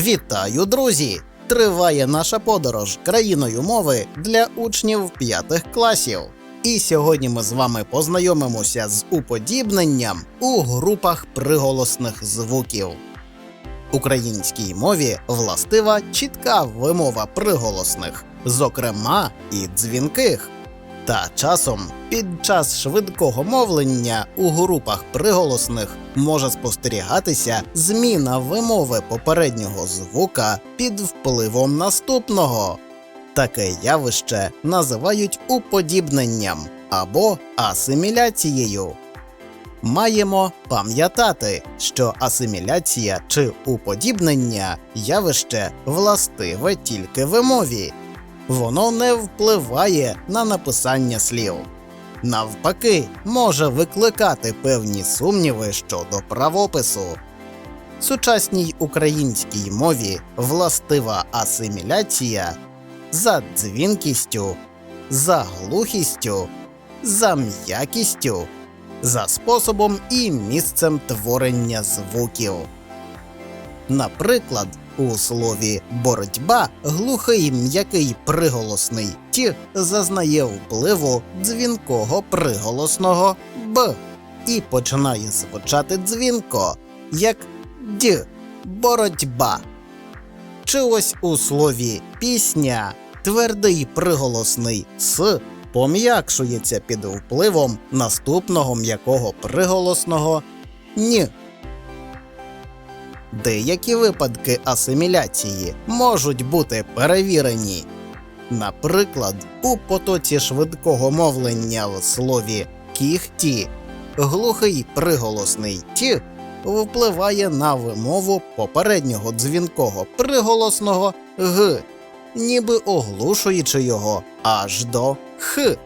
Вітаю, друзі! Триває наша подорож країною мови для учнів п'ятих класів. І сьогодні ми з вами познайомимося з уподібненням у групах приголосних звуків. Українській мові властива чітка вимова приголосних, зокрема і дзвінких. Та часом під час швидкого мовлення у групах приголосних може спостерігатися зміна вимови попереднього звука під впливом наступного. Таке явище називають уподібненням або асиміляцією. Маємо пам'ятати, що асиміляція чи уподібнення явище властиве тільки вимові воно не впливає на написання слів. Навпаки, може викликати певні сумніви щодо правопису. Сучасній українській мові властива асиміляція за дзвінкістю, за глухістю, за м'якістю, за способом і місцем творення звуків. Наприклад, у слові боротьба глухий м'який приголосний ті зазнає впливу дзвінкого приголосного б і починає звучати дзвінко, як д боротьба. Чи ось у слові пісня твердий приголосний с пом'якшується під впливом наступного м'якого приголосного ні. Деякі випадки асиміляції можуть бути перевірені. Наприклад, у потоці швидкого мовлення в слові кіхті глухий приголосний ті впливає на вимову попереднього дзвінкого приголосного г, ніби оглушуючи його аж до х.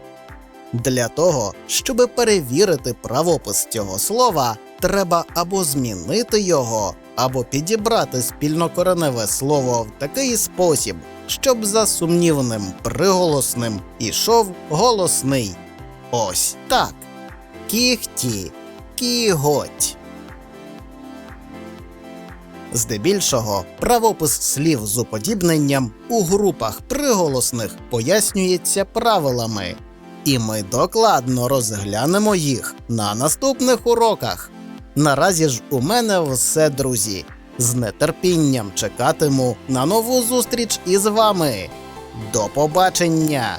Для того, щоб перевірити правопис цього слова, треба або змінити його, або підібрати спільнокореневе слово в такий спосіб, щоб за сумнівним приголосним ішов голосний. Ось так. Кіхті, кіготь. Здебільшого правопис слів з уподібненням у групах приголосних пояснюється правилами, і ми докладно розглянемо їх на наступних уроках. Наразі ж у мене все, друзі. З нетерпінням чекатиму на нову зустріч із вами. До побачення!